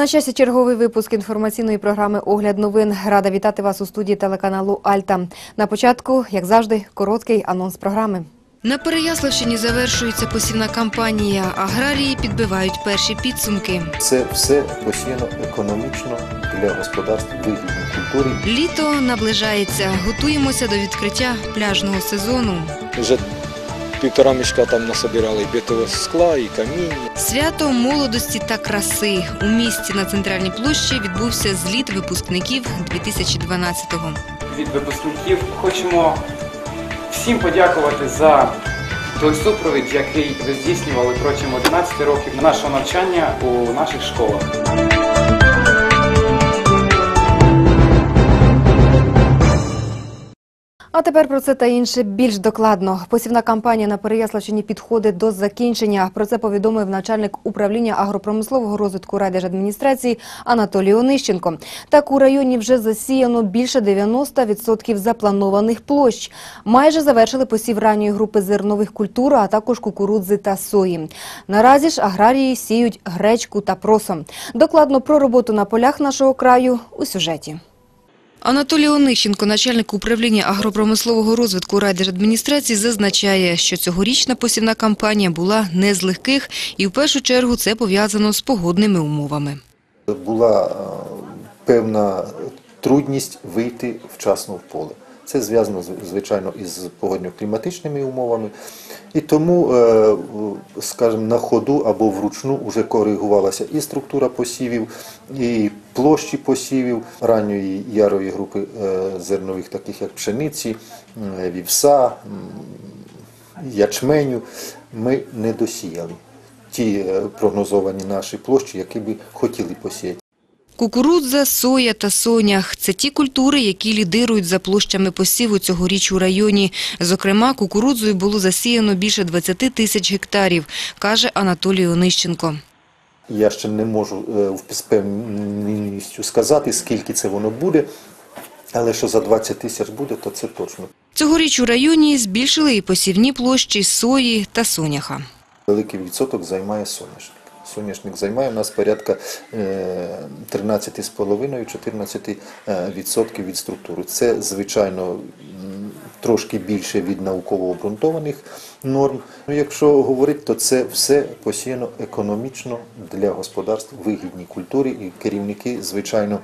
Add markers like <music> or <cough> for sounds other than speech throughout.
На часі черговий випуск інформаційної програми Огляд новин. Рада вітати вас у студії телеканалу Альта. На початку, як завжди, короткий анонс програми. На Переяславщині завершується посівна кампанія. Аграрії підбивають перші підсумки. Це все посіяно економічно для господарств вигідні культури. Літо наближається. Готуємося до відкриття пляжного сезону. Вже півтора мішка там насобирали і битого скла, і каміння. Свято молодості та краси. У місті на центральній площі відбувся зліт випускників 2012-го. від випускників. Хочемо всім подякувати за той супровід, який ви здійснювали протягом 11 років нашого навчання у наших школах. А тепер про це та інше більш докладно. Посівна кампанія на Переяславщині підходить до закінчення. Про це повідомив начальник управління агропромислового розвитку райдержадміністрації Анатолій Онищенко. Так у районі вже засіяно більше 90% запланованих площ. Майже завершили посів ранньої групи зернових культур, а також кукурудзи та сої. Наразі ж аграрії сіють гречку та просо. Докладно про роботу на полях нашого краю у сюжеті. Анатолій Онищенко, начальник управління агропромислового розвитку райдержадміністрації, зазначає, що цьогорічна посівна кампанія була не з легких і в першу чергу це пов'язано з погодними умовами. Була е, певна трудність вийти вчасно в поле. Це зв'язано звичайно із погодньо-кліматичними умовами. І тому, е, скажімо, на ходу або вручну вже коригувалася і структура посівів, і площі посівів ранньої ярої групи е, зернових, таких як пшениці, вівса, ячменю, ми не досіяли ті е, прогнозовані наші площі, які би хотіли посіяти. Кукурудза, соя та сонях – це ті культури, які лідирують за площами посіву цьогоріч у районі. Зокрема, кукурудзою було засіяно більше 20 тисяч гектарів, каже Анатолій Онищенко. Я ще не можу е, з певністю сказати, скільки це воно буде, але що за 20 тисяч буде, то це точно. Цьогоріч у районі збільшили і посівні площі сої та соняха. Великий відсоток займає соняшник. Соняшник займає у нас порядка е, 13,5-14% е, від структури. Це, звичайно, трошки більше від науково обґрунтованих норм. Ну, Якщо говорити, то це все посіяно економічно для господарств вигідні культури і керівники, звичайно,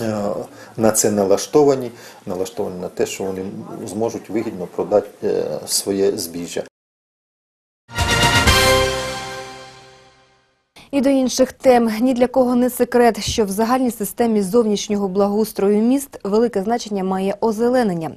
е, на це налаштовані, налаштовані на те, що вони зможуть вигідно продати е, своє збіжжя. І до інших тем. Ні для кого не секрет, що в загальній системі зовнішнього благоустрою міст велике значення має озеленення.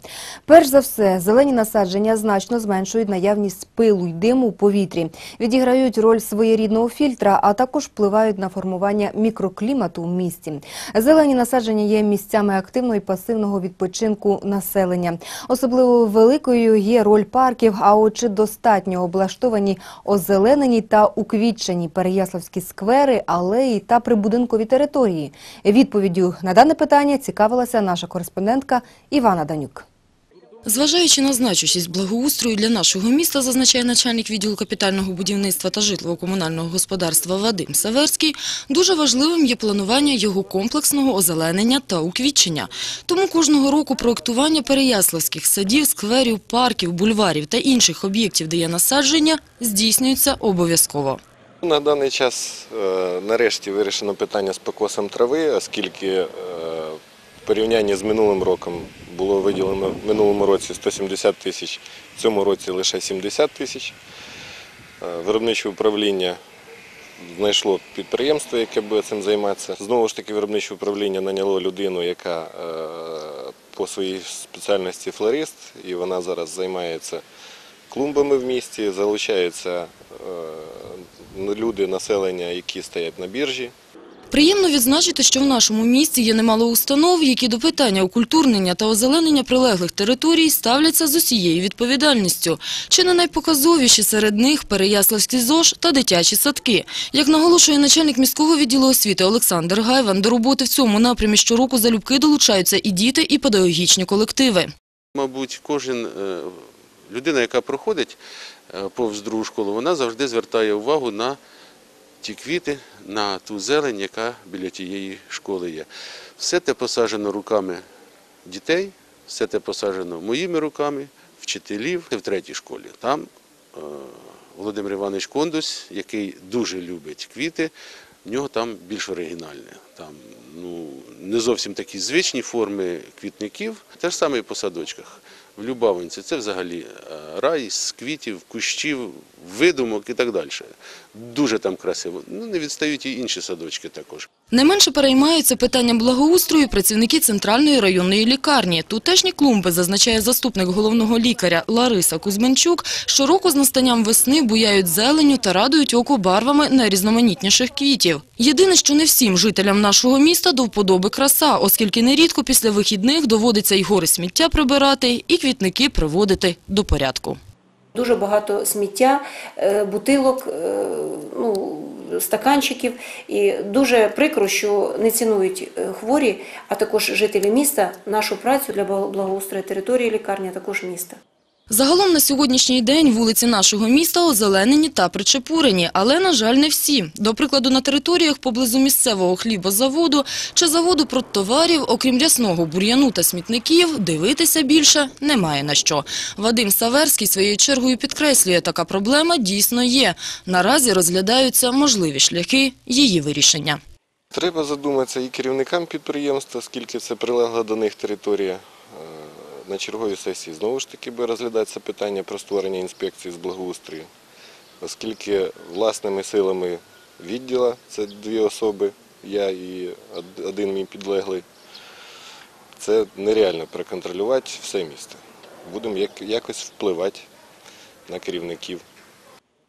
Перш за все, зелені насадження значно зменшують наявність пилу й диму у повітрі, відіграють роль своєрідного фільтра, а також впливають на формування мікроклімату в місті. Зелені насадження є місцями активного і пасивного відпочинку населення. Особливо великою є роль парків, а от чи достатньо облаштовані озеленені та уквітчені переяславські сквери, алеї та прибудинкові території. Відповіддю на дане питання цікавилася наша кореспондентка Івана Данюк. Зважаючи на значущість благоустрою для нашого міста, зазначає начальник відділу капітального будівництва та житлово-комунального господарства Вадим Саверський, дуже важливим є планування його комплексного озеленення та уквітчення. Тому кожного року проектування переяславських садів, скверів, парків, бульварів та інших об'єктів, де є насадження, здійснюється обов'язково. На даний час е, нарешті вирішено питання з покосом трави, оскільки е, в порівнянні з минулим роком було виділено в минулому році 170 тисяч, в цьому році лише 70 тисяч. Е, Виробниче управління знайшло підприємство, яке буде цим займатися. Знову ж таки, виробниче управління наняло людину, яка по своїй спеціальності флорист, і вона зараз займається клумбами в місті, залучаються е, люди, населення, які стоять на біржі. Приємно відзначити, що в нашому місті є немало установ, які до питання окультурнення та озеленення прилеглих територій ставляться з усією відповідальністю. Чи не найпоказовіші серед них Переяславський ЗОЖ та дитячі садки. Як наголошує начальник міського відділу освіти Олександр Гайван, до роботи в цьому напрямі щороку залюбки долучаються і діти, і педагогічні колективи. Мабуть, кожен е, людина, яка проходить повз другу школу, вона завжди звертає увагу на ті квіти на ту зелень, яка біля тієї школи є. Все те посаджено руками дітей, все те посаджено моїми руками, вчителів в третій школі. Там е, Володимир Іванович Кондус, який дуже любить квіти, в нього там більш оригінальне. Там ну, не зовсім такі звичні форми квітників, те ж саме і по садочках. В Любавинці це взагалі е, рай з квітів, кущів, видумок і так далі. Дуже там красиво. Ну, не відстають і інші садочки також. Не менше переймаються питання благоустрою працівники центральної районної лікарні. Тутешні клумби, зазначає заступник головного лікаря Лариса Кузьменчук, щороку з настанням весни буяють зеленю та радують око барвами найрізноманітніших квітів. Єдине, що не всім жителям нашого міста до вподоби краса, оскільки нерідко після вихідних доводиться й гори сміття прибирати, і квітники приводити до порядку. Дуже багато сміття, е, бутилок, е, стаканчиків. І дуже прикро, що не цінують е, хворі, а також жителі міста нашу працю для благоустрою території лікарні, а також міста. Загалом на сьогоднішній день вулиці нашого міста озеленені та причепурені, але, на жаль, не всі. До прикладу, на територіях поблизу місцевого хлібозаводу чи заводу продтоварів, окрім рясного бур'яну та смітників, дивитися більше немає на що. Вадим Саверський своєю чергою підкреслює, така проблема дійсно є. Наразі розглядаються можливі шляхи її вирішення. Треба задуматися і керівникам підприємства, оскільки це прилегла до них територія. На черговій сесії знову ж таки буде розглядатися питання про створення інспекції з благоустрою, оскільки власними силами відділа, це дві особи, я і один мій підлеглий, це нереально проконтролювати все місто. Будемо якось впливати на керівників.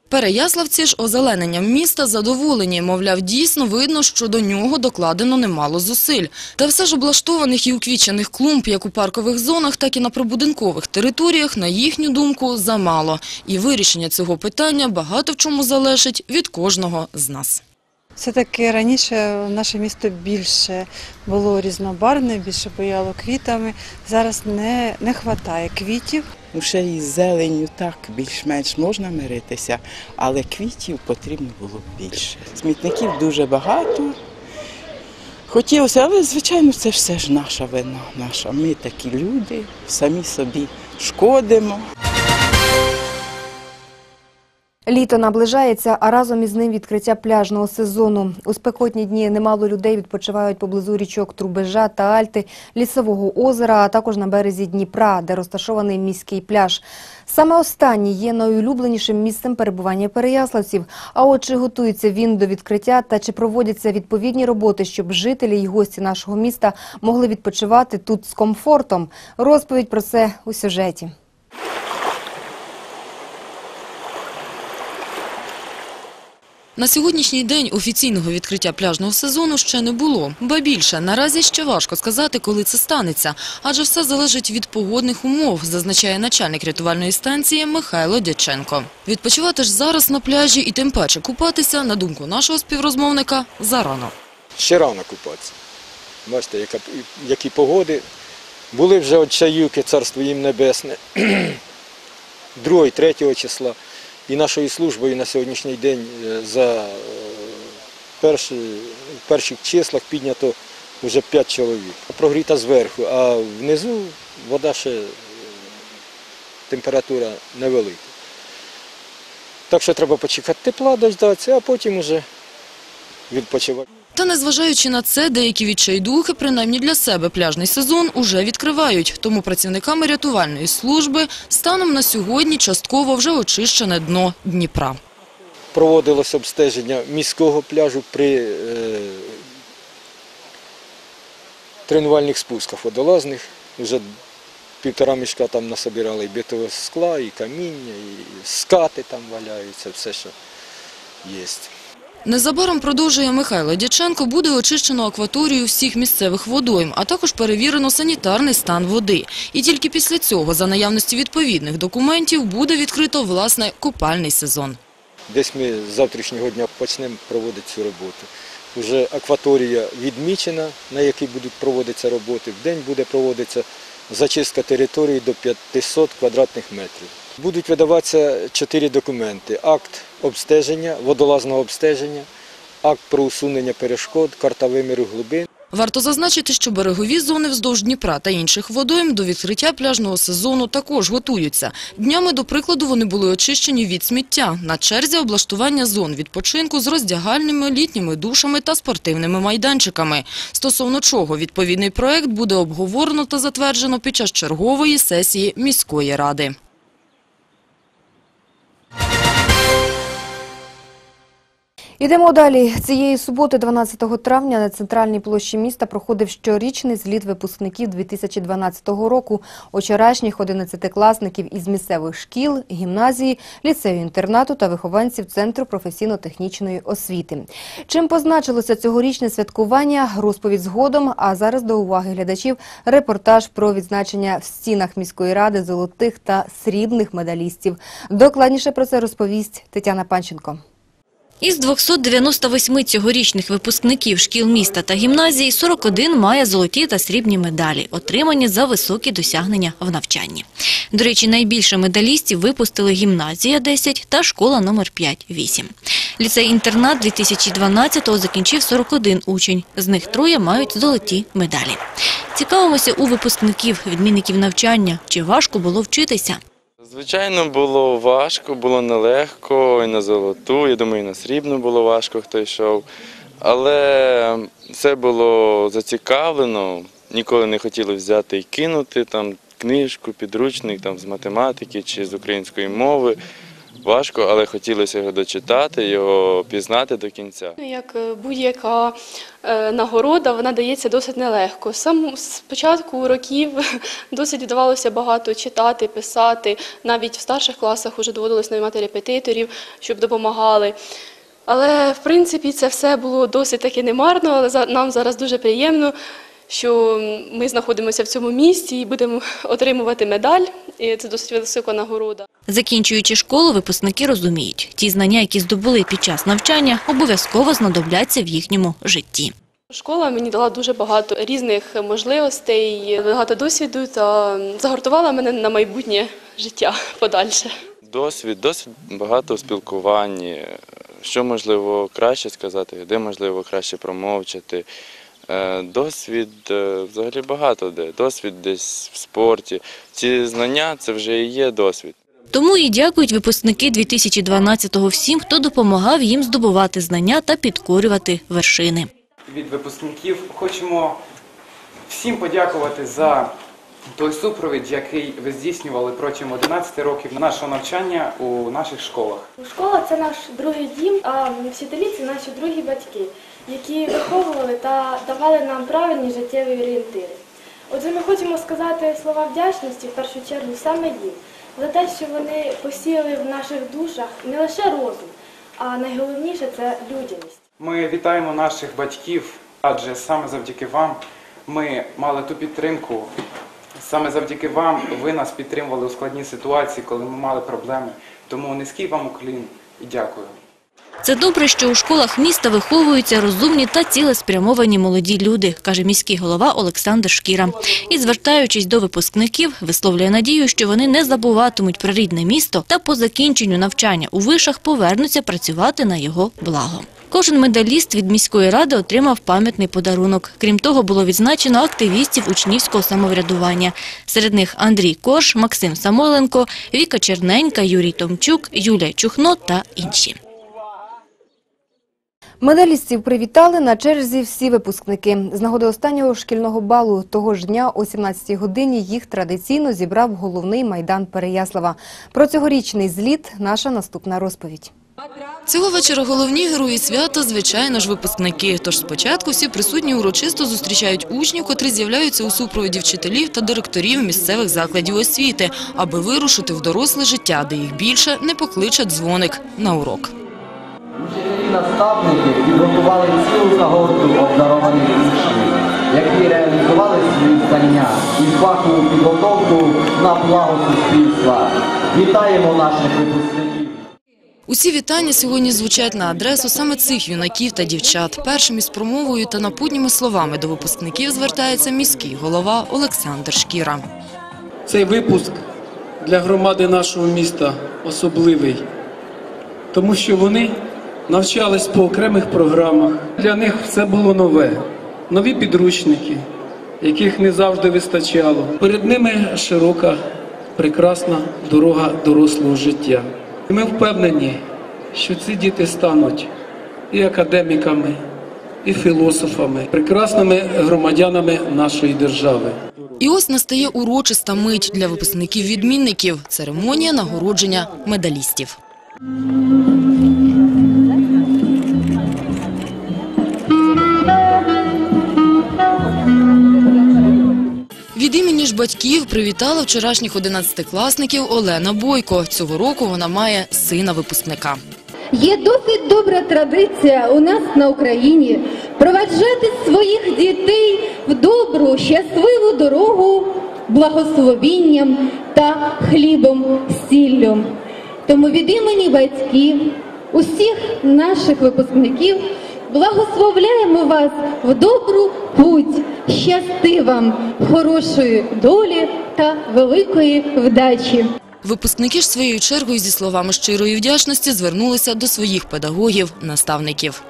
Переяславці ж озелененням міста задоволені. Мовляв, дійсно видно, що до нього докладено немало зусиль. Та все ж облаштованих і уквічених клумб як у паркових зонах, так і на прибудинкових територіях, на їхню думку, замало. І вирішення цього питання багато в чому залежить від кожного з нас. Все-таки раніше наше місто більше було різнобарвне, більше бояло квітами. Зараз не, не вистачає квітів. Ну, ще із зеленю так більш-менш можна миритися, але квітів потрібно було більше. Смітників дуже багато. Хотілося, але звичайно, це все ж наша вина. Наша. Ми такі люди, самі собі шкодимо. Літо наближається, а разом із ним відкриття пляжного сезону. У спекотні дні немало людей відпочивають поблизу річок Трубежа та Альти, Лісового озера, а також на березі Дніпра, де розташований міський пляж. Саме останній є найулюбленішим місцем перебування переяславців. А от чи готується він до відкриття та чи проводяться відповідні роботи, щоб жителі й гості нашого міста могли відпочивати тут з комфортом? Розповідь про це у сюжеті. На сьогоднішній день офіційного відкриття пляжного сезону ще не було. Ба більше, наразі ще важко сказати, коли це станеться, адже все залежить від погодних умов, зазначає начальник рятувальної станції Михайло Дяченко. Відпочивати ж зараз на пляжі і тим паче купатися, на думку нашого співрозмовника, зарано. Ще рано купатися. Бачите, які погоди. Були вже от чаюки, царство їм небесне, <clears throat> 2-3 числа. І нашою службою на сьогоднішній день е, за е, перші, перших числах піднято вже 5 чоловік. Прогріта зверху, а внизу вода ще е, температура невелика. Так що треба почекати тепла, дождатися, а потім вже відпочивати. Та незважаючи на це, деякі відчайдухи, принаймні для себе, пляжний сезон уже відкривають. Тому працівниками рятувальної служби станом на сьогодні частково вже очищене дно Дніпра. проводилось обстеження міського пляжу при е, тренувальних спусках водолазних. Вже півтора мішка там насобирали і битого скла, і каміння, і скати там валяються, все, що є. Незабаром, продовжує Михайло Дяченко, буде очищено акваторію всіх місцевих водойм, а також перевірено санітарний стан води. І тільки після цього, за наявності відповідних документів, буде відкрито, власне, купальний сезон. Десь ми з завтрашнього дня почнемо проводити цю роботу. Уже акваторія відмічена, на якій будуть проводитися роботи. В день буде проводитися зачистка території до 500 квадратних метрів. Будуть видаватися чотири документи. Акт обстеження, водолазного обстеження, акт про усунення перешкод, карта виміру глибин. Варто зазначити, що берегові зони вздовж Дніпра та інших водойм до відкриття пляжного сезону також готуються. Днями, до прикладу, вони були очищені від сміття. На черзі облаштування зон відпочинку з роздягальними, літніми душами та спортивними майданчиками. Стосовно чого відповідний проект буде обговорено та затверджено під час чергової сесії міської ради. Ідемо далі. Цієї суботи, 12 травня, на центральній площі міста проходив щорічний зліт випускників 2012 року. Вчорашніх 11-класників із місцевих шкіл, гімназії, ліцею-інтернату та вихованців Центру професійно-технічної освіти. Чим позначилося цьогорічне святкування, розповідь згодом, а зараз до уваги глядачів репортаж про відзначення в стінах міської ради золотих та срібних медалістів. Докладніше про це розповість Тетяна Панченко. Із 298 цьогорічних випускників шкіл міста та гімназії 41 має золоті та срібні медалі, отримані за високі досягнення в навчанні. До речі, найбільше медалістів випустили гімназія 10 та школа номер 5-8. Ліцей-інтернат 2012-го закінчив 41 учень, з них троє мають золоті медалі. Цікавимося у випускників, відмінників навчання, чи важко було вчитися. Звичайно, було важко, було нелегко, і на золоту, я думаю, і на срібну було важко, хто йшов. Але все було зацікавлено, ніколи не хотіли взяти і кинути там книжку, підручник там, з математики чи з української мови. Важко, але хотілося його дочитати, його пізнати до кінця. Як е, будь-яка е, нагорода, вона дається досить нелегко. Сам з початку років <laughs> досить вдавалося багато читати, писати. Навіть в старших класах вже доводилось наймати репетиторів, щоб допомагали. Але в принципі це все було досить таки немарно, але нам зараз дуже приємно, що ми знаходимося в цьому місці і будемо отримувати медаль. І це досить висока нагорода. Закінчуючи школу, випускники розуміють, ті знання, які здобули під час навчання, обов'язково знадобляться в їхньому житті. Школа мені дала дуже багато різних можливостей, багато досвіду та загортувала мене на майбутнє життя подальше. Досвід, досвід багато у спілкуванні, що можливо краще сказати, де можливо краще промовчати. Е, Досвід е, взагалі багато де. Досвід десь в спорті. Ці знання це вже і є досвід. Тому і дякують випускники 2012-го всім, хто допомагав їм здобувати знання та підкорювати вершини. Від випускників хочемо всім подякувати за той супровід, який ви здійснювали протягом 11 років нашого навчання у наших школах. Школа це наш другий дім, а вчителі це наші другі батьки, які виховували та давали нам правильні життєві орієнтири. Отже, ми хочемо сказати слова вдячності в першу чергу саме їм за те, що вони посіяли в наших душах не лише розум, а найголовніше це людяність. Ми вітаємо наших батьків, адже саме завдяки вам ми мали ту підтримку. Саме завдяки вам ви нас підтримували у складній ситуації, коли ми мали проблеми. Тому низький вам уклін і дякую. Це добре, що у школах міста виховуються розумні та цілеспрямовані молоді люди, каже міський голова Олександр Шкіра. І, звертаючись до випускників, висловлює надію, що вони не забуватимуть про рідне місто та по закінченню навчання у вишах повернуться працювати на його благо. Кожен медаліст від міської ради отримав пам'ятний подарунок. Крім того, було відзначено активістів учнівського самоврядування. Серед них Андрій Корж, Максим Самойленко, Віка Черненька, Юрій Томчук, Юлія Чухно та інші. Медалістів привітали на черзі всі випускники. З нагоди останнього шкільного балу того ж дня о 17-й годині їх традиційно зібрав головний майдан Переяслава. Про цьогорічний зліт наша наступна розповідь. Цього вечора головні герої свята, звичайно ж, випускники. Тож спочатку всі присутні урочисто зустрічають учнів, котрі з'являються у супроводі вчителів та директорів місцевих закладів освіти, аби вирушити в доросле життя, де їх більше не покличе дзвоник на урок. Наставники підготували цілу загорку обдарованих учнів, які реалізували свої знання і фахову підготовку на благо суспільства. Вітаємо наших випускників! Усі вітання сьогодні звучать на адресу саме цих юнаків та дівчат. Першим із промовою та напутніми словами до випускників звертається міський голова Олександр Шкіра. Цей випуск для громади нашого міста особливий, тому що вони навчались по окремих програмах. Для них все було нове, нові підручники, яких не завжди вистачало. Перед ними широка, прекрасна дорога дорослого життя. І ми впевнені, що ці діти стануть і академіками, і філософами, прекрасними громадянами нашої держави. І ось настає урочиста мить для випускників-відмінників – церемонія нагородження медалістів. Від імені ж батьків привітала вчорашніх одинадцятикласників Олена Бойко. Цього року вона має сина випускника. Є досить добра традиція у нас на Україні проваджати своїх дітей в добру, щасливу дорогу благословінням та хлібом сіллю. Тому від імені батьків, усіх наших випускників благословляємо вас в добру путь, щасти вам, хорошої долі та великої вдачі. Випускники ж своєю чергою зі словами щирої вдячності звернулися до своїх педагогів, наставників.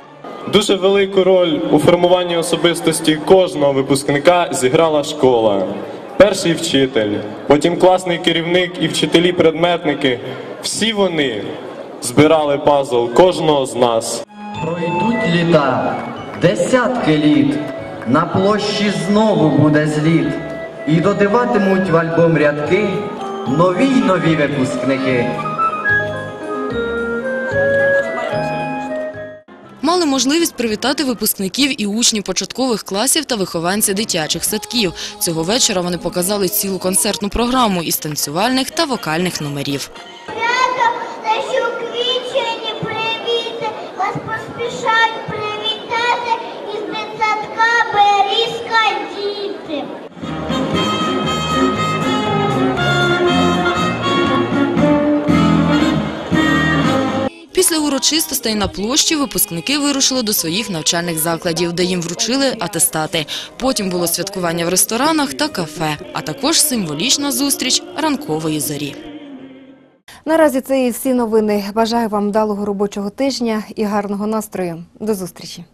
Дуже велику роль у формуванні особистості кожного випускника зіграла школа. Перший вчитель, потім класний керівник і вчителі-предметники. Всі вони збирали пазл кожного з нас. Пройдуть літа, десятки літ, на площі знову буде зліт, і додаватимуть в альбом рядки нові й нові випускники. Мали можливість привітати випускників і учнів початкових класів та вихованці дитячих садків. Цього вечора вони показали цілу концертну програму із танцювальних та вокальних номерів. Урочистостей на площі випускники вирушили до своїх навчальних закладів, де їм вручили атестати. Потім було святкування в ресторанах та кафе, а також символічна зустріч ранкової зорі. Наразі це і всі новини. Бажаю вам вдалого робочого тижня і гарного настрою. До зустрічі.